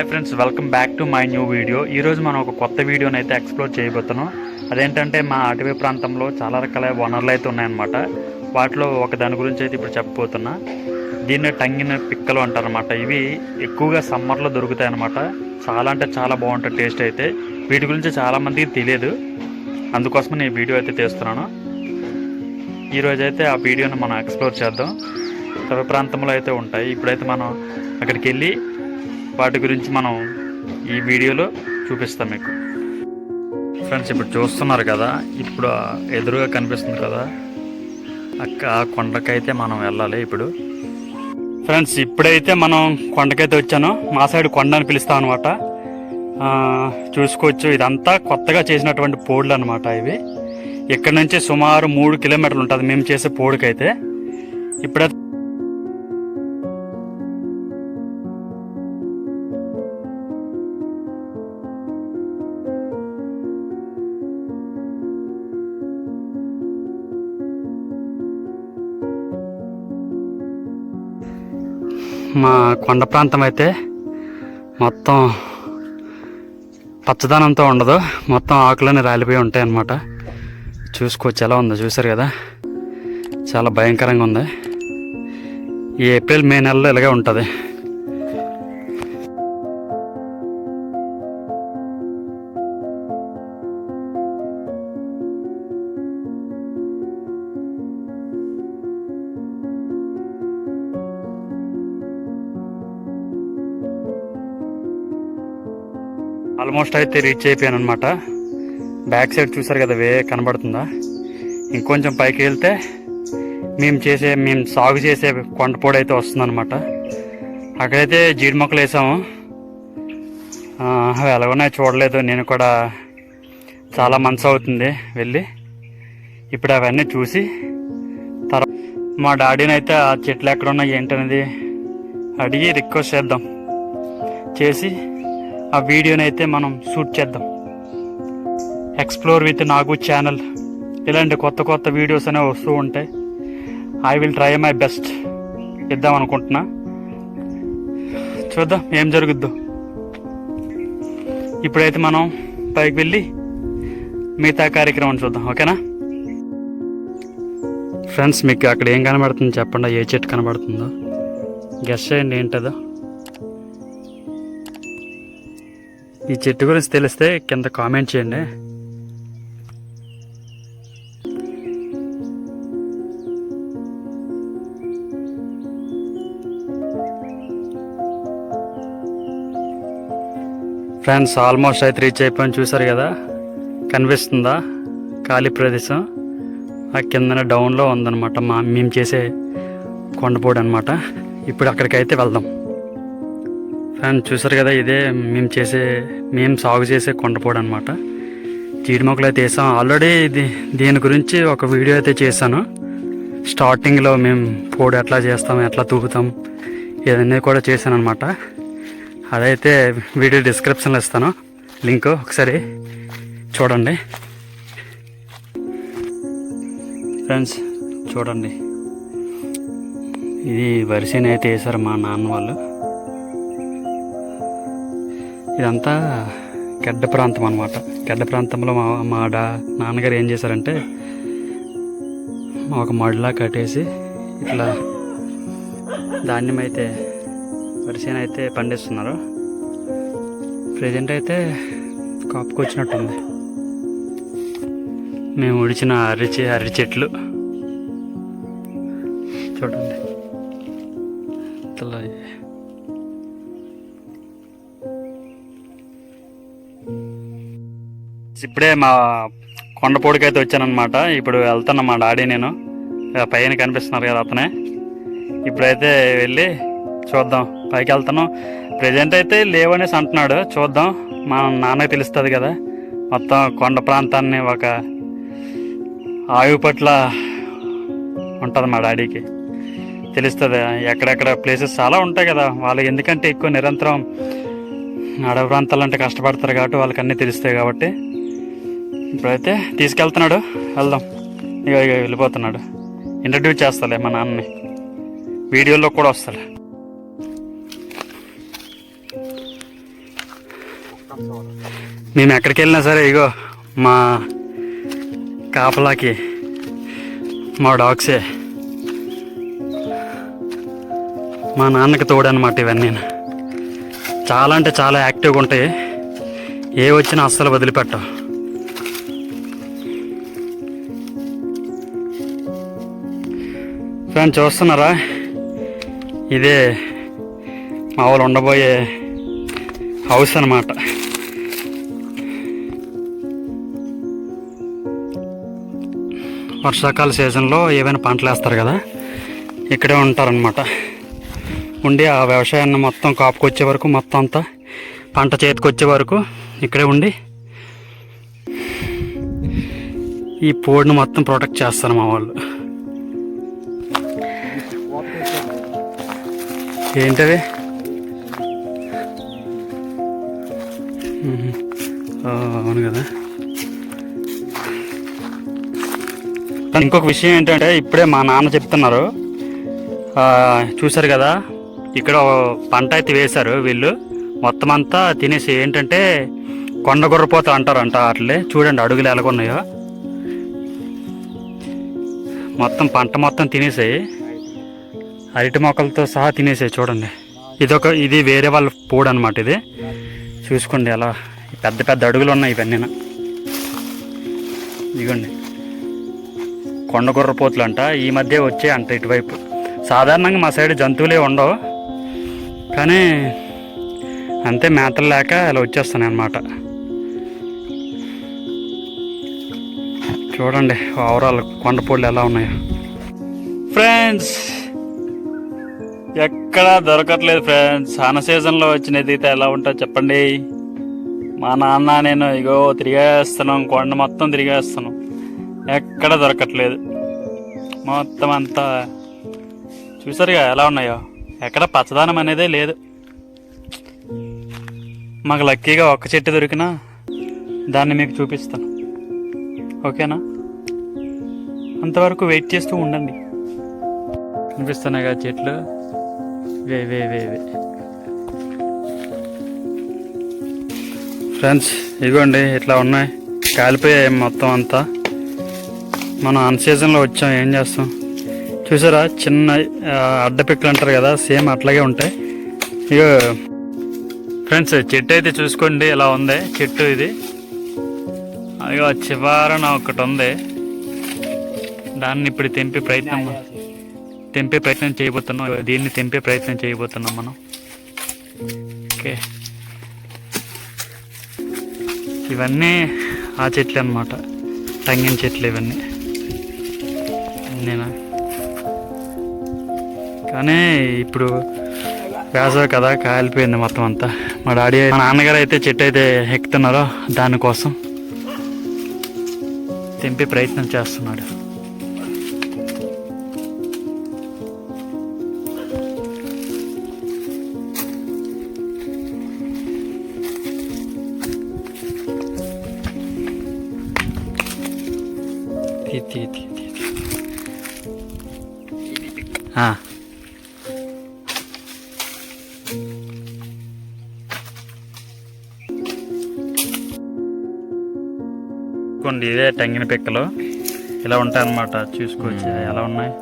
Hi friends welcome back to my new video. ఈరోజు మనం ఒక కొత్త వీడియోని అయితే ఎక్స్ప్లోర్ చేయబోతున్నాం. అదేంటంటే మా అటవీ ప్రాంతంలో చాలా రకాల వనరులు అయితే ఉన్నాయన్నమాట. వాటిలో ఒక దాని గురించి అయితే ఇప్పుడు చెప్పబోతున్నా. దీన్ని టంగిన పిక్కలు అంటారనమాట ఇవి ఎక్కువగా సమ్మర్లో దొరుకుతాయి అన్నమాట చాలా అంటే చాలా బాగుంటుంది టేస్ట్ అయితే. వీటి గురించి చాలామందికి తెలియదు. అందుకోసం నేను ఈ వీడియో అయితే తీస్తున్నాను. ఈరోజు అయితే ఆ వీడియోని మనం ఎక్స్ప్లోర్ చేద్దాం. అటవీ ప్రాంతంలో అయితే ఉంటాయి. ఇప్పుడైతే మనం అక్కడికి వెళ్ళి వాటి గురించి మనం ఈ వీడియోలో చూపిస్తాం మీకు. ఫ్రెండ్స్ ఇప్పుడు చూస్తున్నారు కదా ఇప్పుడు ఎదురుగా కనిపిస్తుంది కదా అక్క ఆ కొండకైతే మనం వెళ్ళాలి ఇప్పుడు. ఫ్రెండ్స్ ఇప్పుడైతే మనం కొండకైతే వచ్చాను. మా సైడ్ కొండ అని పిలుస్తాం అనమాట చూసుకోవచ్చు. ఇదంతా కొత్తగా చేసినటువంటి పోడ్లు అనమాట ఇవి. ఇక్కడ నుంచి సుమారు మూడు కిలోమీటర్లు ఉంటుంది. మేము చేసే పోడుకైతే. ఇప్పుడైతే మా కొండ ప్రాంతం అయితే మొత్తం పచ్చదనంతో ఉండదు. మొత్తం ఆకులన్నీ రాలిపోయి ఉంటాయి అన్నమాట. చూసుకోవచ్చు ఎలా ఉందో. చూసారు కదా? చాలా భయంకరంగా ఉంది. ఈ ఏప్రిల్ మే నెలలో ఇలాగే ఉంటుంది. ఆల్మోస్ట్ అయితే రీచ్ అయిపోయాను అనమాట బ్యాక్ సైడ్ చూసారు కదా వే కనబడుతుందా? ఇంకొంచెం పైకి వెళ్తే మేము చేసే మేము సాగు చేసే కొండపోడు అయితే వస్తుందన్నమాట. అక్కడైతే జీడి మొక్కలు వేసాము అవి ఎలాగున్నాయో చూడలేదు. నేను కూడా చాలా మనసు అవుతుంది వెళ్ళి. ఇప్పుడు అవన్నీ చూసి తర్వాత మా డాడీని అయితే ఆ చెట్లు ఎక్కడ ఉన్నాయి ఏంటనేది అడిగి రిక్వెస్ట్ చేద్దాం. చేసి ఆ వీడియోని అయితే మనం షూట్ చేద్దాం. ఎక్స్ప్లోర్ విత్ నాగు ఛానల్ ఇలాంటి కొత్త కొత్త వీడియోస్ అనేవి వస్తూ ఉంటాయి. I will try my best ఇద్దాం అనుకుంటున్నా. చూద్దాం ఏం జరుగుద్దో. ఇప్పుడైతే మనం పైకి వెళ్ళి మిగతా కార్యక్రమం చూద్దాం ఓకేనా? ఫ్రెండ్స్ మీకు అక్కడ ఏం కనబడుతుంది చెప్పండి. ఏ చెట్టు కనబడుతుందో. గెస్ట్ చేయండి ఏంటదో. ఈ చెట్టు గురించి తెలిస్తే కింద కామెంట్ చేయండి. ఫ్రెండ్స్ ఆల్మోస్ట్ అయితే రీచ్ అయిపోయి చూసారు కదా? కనిపిస్తుందా? ఖాళీ ప్రదేశం. ఆ కిందన డౌన్లో ఉందన్నమాట మా మేము చేసే కొండపోడు అనమాట ఇప్పుడు అక్కడికైతే వెళ్దాం. ఫ్రెండ్ చూసారు కదా ఇదే మేము చేసే మేము సాగు చేసే కొండపోడు అనమాట జీడి మొక్కలు అయితే వేసాం. ఆల్రెడీ ఇది దీని గురించి ఒక వీడియో అయితే చేశాను. స్టార్టింగ్లో మేము పోడు ఎట్లా చేస్తాం ఎట్లా తూగుతాం ఇవన్నీ కూడా చేశాను అనమాట అదైతే వీడియో డిస్క్రిప్షన్లో ఇస్తాను. లింక్ ఒకసారి చూడండి. ఫ్రెండ్స్ చూడండి. ఇది వరిసేనైతే అయితే వేశారు మా నాన్న వాళ్ళు. ఇదంతా గడ్డ ప్రాంతం అనమాట గడ్డ ప్రాంతంలో మా మా డా నాన్నగారు ఏం చేశారంటే ఒక మడిలా కట్టేసి ఇట్లా ధాన్యం అయితే వరిసేన అయితే పండిస్తున్నారు. ప్రజెంట్ అయితే కాపుకొచ్చినట్టుంది. మేము ఉడిచిన అర్రి చెట్లు ఇప్పుడే మా కొండపోడికైతే వచ్చానమాట ఇప్పుడు వెళ్తాను మా డాడీ నేను. పైన కనిపిస్తున్నారు కదా అతనే. ఇప్పుడైతే వెళ్ళి చూద్దాం. పైకి వెళ్తాను ప్రజెంట్ అయితే లేవనేసి అంటున్నాడు. చూద్దాం. మా నాన్నకి తెలుస్తుంది కదా. మొత్తం కొండ ప్రాంతాన్ని ఒక ఆయువు పట్ల ఉంటుంది మా డాడీకి. తెలుస్తుంది. ఎక్కడెక్కడ ప్లేసెస్ చాలా ఉంటాయి కదా. వాళ్ళు ఎందుకంటే ఎక్కువ నిరంతరం అడవి ప్రాంతాలు అంటే కష్టపడతారు కాబట్టి వాళ్ళకి అన్నీ తెలుస్తాయి కాబట్టి. ఇప్పుడైతే తీసుకెళ్తున్నాడు. వెళ్దాం. ఇక ఇక వెళ్ళిపోతున్నాడు. ఇంట్రడ్యూస్ చేస్తాలే మా నాన్నని. వీడియోలో కూడా వస్తాలే. మేము ఎక్కడికి వెళ్ళినా సరే ఇగో మా కాపలాకి మా డాగ్సే. మా నాన్నకి తోడనమాట ఇవన్నీ. చాలా అంటే చాలా యాక్టివ్గా ఉంటాయి. ఏ వచ్చినా అస్సలు వదిలిపెట్టవు. ఫ్రెండ్ చూస్తున్నారా? ఇదే మా వాళ్ళు ఉండబోయే హౌస్ అన్నమాట. వర్షాకాల సీజన్లో ఏవైనా పంటలు వేస్తారు కదా ఇక్కడే ఉంటారనమాట ఉండి ఆ వ్యవసాయాన్ని మొత్తం కాపుకొచ్చే వరకు మొత్తం అంతా పంట చేతికొచ్చే వరకు ఇక్కడే ఉండి ఈ పోడిని మొత్తం ప్రొటెక్ట్ చేస్తారు మా వాళ్ళు. ఏంటది? అవును కదా. ఇంకొక విషయం ఏంటంటే ఇప్పుడే మా నాన్న చెప్తున్నారు. చూశారు కదా ఇక్కడ పంట అయితే వేశారు వీళ్ళు. మొత్తం అంతా తినేసి ఏంటంటే కొండ గుర్రపోత అంటారంట అట్లే చూడండి అడుగులు ఎలాగున్నాయో. మొత్తం పంట మొత్తం తినేసాయి అరటి మొక్కలతో సహా తినేసాయి చూడండి. ఇదొక ఇది వేరే వాళ్ళ పూడు అనమాట ఇది. చూసుకోండి అలా పెద్ద పెద్ద అడుగులు ఉన్నాయి ఇవన్నీ. ఇదిగోండి. కొండగుర్రపోతులు అంట ఈ మధ్య వచ్చాయి అంట ఇటువైపు. సాధారణంగా మా సైడ్ జంతువులే ఉండవు. కానీ అంతే మేతలు లేక ఇలా వచ్చేస్తున్నాయి అన్నమాట చూడండి ఓవరాల్ కొండపూళ్ళు ఎలా ఉన్నాయో. ఫ్రెండ్స్ ఎక్కడా దొరకట్లేదు ఫ్రెండ్స్. అన సీజన్లో వచ్చినది అయితే ఎలా ఉంటుందో చెప్పండి. మా నాన్న నేను ఇగో తిరిగేస్తున్నాం కొండ మొత్తం తిరిగేస్తున్నాం. ఎక్కడ దొరకట్లేదు. మొత్తం అంతా చూసారుగా ఎలా ఉన్నాయో. ఎక్కడ పచ్చదనం అనేదే లేదు. మాకు లక్కీగా ఒక్క చెట్టు దొరికినా దాన్ని మీకు చూపిస్తాను. ఓకేనా? అంతవరకు వెయిట్ చేస్తూ ఉండండి. కనిపిస్తున్నాయిగా చెట్లు. వే వే వే వే. ఫ్రెండ్స్ ఇదిగోండి ఇట్లా ఉన్నాయి. కాలిపోయాయి మొత్తం అంతా. మనం అన్ సీజన్లో వచ్చాం ఏం చేస్తాం? చూసారా చిన్న అడ్డపిక్కలు అంటారు కదా సేమ్ అట్లాగే ఉంటాయి. ఇక ఫ్రెండ్స్ చెట్టు అయితే చూసుకోండి ఇలా ఉంది. చెట్టు ఇది. అదిగో చివరన ఒకటి ఉంది. దాన్ని ఇప్పుడు తెంపే ప్రయత్నం తెంపే ప్రయత్నం చేయబోతున్నాం. దీన్ని తెంపే ప్రయత్నం చేయబోతున్నాం మనం. ఓకే. ఇవన్నీ ఆ చెట్లు అనమాట టంగిన చెట్లు ఇవన్నీ. నేను కానీ ఇప్పుడు వేసవి కదా కాలిపోయింది మొత్తం అంతా. మా డాడీ మా నాన్నగారు అయితే చెట్టు అయితే ఎక్కుతున్నారో దానికోసం తెంపే ప్రయత్నం చేస్తున్నాడు. కొన్ని ఇదే టంగిన పిక్కలు. ఇలా ఉంటాయి అన్నమాట చూసుకోవచ్చు ఎలా ఉన్నాయి?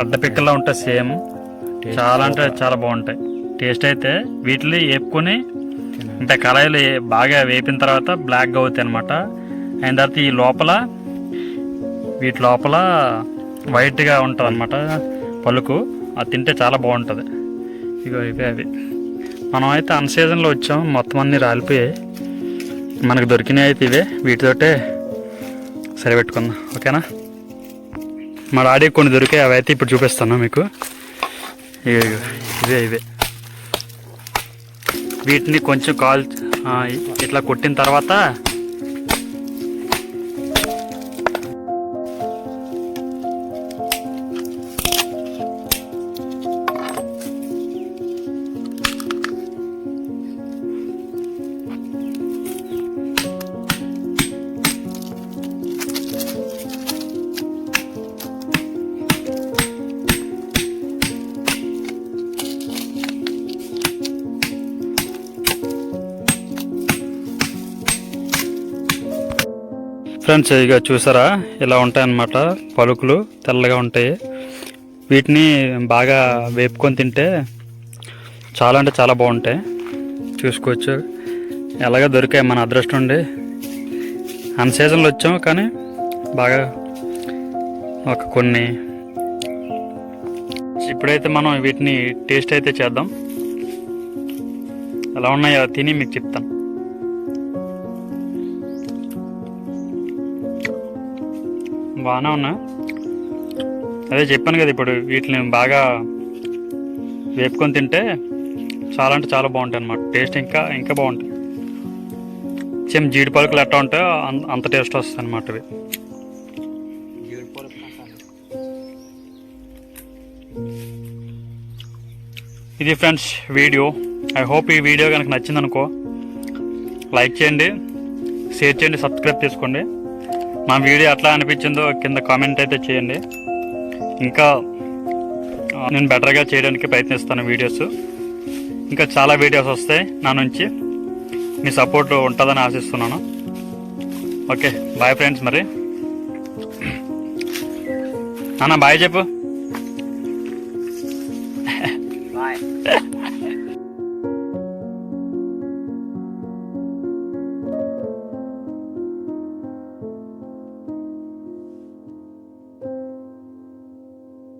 అడ్డ పిక్కల్లో ఉంటాయి సేమ్. చాలా అంటే చాలా బాగుంటాయి. టేస్ట్ అయితే వీటిని వేపుకొని అంటే కళాయిలు బాగా వేపిన తర్వాత బ్లాక్గా అవుతాయి అనమాట అయిన తర్వాత ఈ లోపల వీటి లోపల వైట్గా ఉంటుంది అనమాట పలుకు. అది తింటే చాలా బాగుంటుంది. ఇగో ఇవే అవి. మనం అయితే అన్ సీజన్లో వచ్చాం మొత్తం అన్నీ రాలిపోయాయి. మనకు దొరికినాయి అయితే ఇవే. వీటితోటే సరిపెట్టుకుందాం. ఓకేనా? మా డాడీ కొన్ని దొరికాయి అవి అయితే ఇప్పుడు చూపిస్తాను మీకు. ఇవే ఇవే వీటిని కొంచెం కాల్ ఇట్లా కొట్టిన తర్వాత ఫ్రెండ్స్ ఇక చూసారా? ఇలా ఉంటాయి అన్నమాట పలుకులు తెల్లగా ఉంటాయి. వీటిని బాగా వేపుకొని తింటే చాలా అంటే చాలా బాగుంటాయి. చూసుకోవచ్చు. ఎలాగ దొరికాయి మన అదృష్టం ఉండి అన్ సీజన్లో వచ్చాం కానీ బాగా ఒక కొన్ని. ఇప్పుడైతే మనం వీటిని టేస్ట్ అయితే చేద్దాం. ఎలా ఉన్నాయో తిని మీకు చెప్తాను. బాగానే ఉన్నా. అదే చెప్పాను కదా ఇప్పుడు వీటిని బాగా వేపుకొని తింటే చాలా అంటే చాలా బాగుంటాయి అన్నమాట. టేస్ట్ ఇంకా ఇంకా బాగుంటాయి. సేమ్ జీడిపలుకులు ఎట్లా ఉంటాయో అంత టేస్ట్ వస్తుంది అనమాట ఇవి ఇది ఫ్రెండ్స్ వీడియో. ఐ హోప్ ఈ వీడియో కనుక నచ్చిందనుకో లైక్ చేయండి షేర్ చేయండి సబ్స్క్రైబ్ చేసుకోండి. నా వీడియో ఎట్లా అనిపించిందో కింద కామెంట్ అయితే చేయండి. ఇంకా నేను బెటర్గా చేయడానికి ప్రయత్నిస్తాను వీడియోస్. ఇంకా చాలా వీడియోస్ వస్తాయి నా నుంచి. మీ సపోర్ట్ ఉంటుందని ఆశిస్తున్నాను. ఓకే బాయ్ ఫ్రెండ్స్ మరి. అన్న బాయ్ చెప్పు.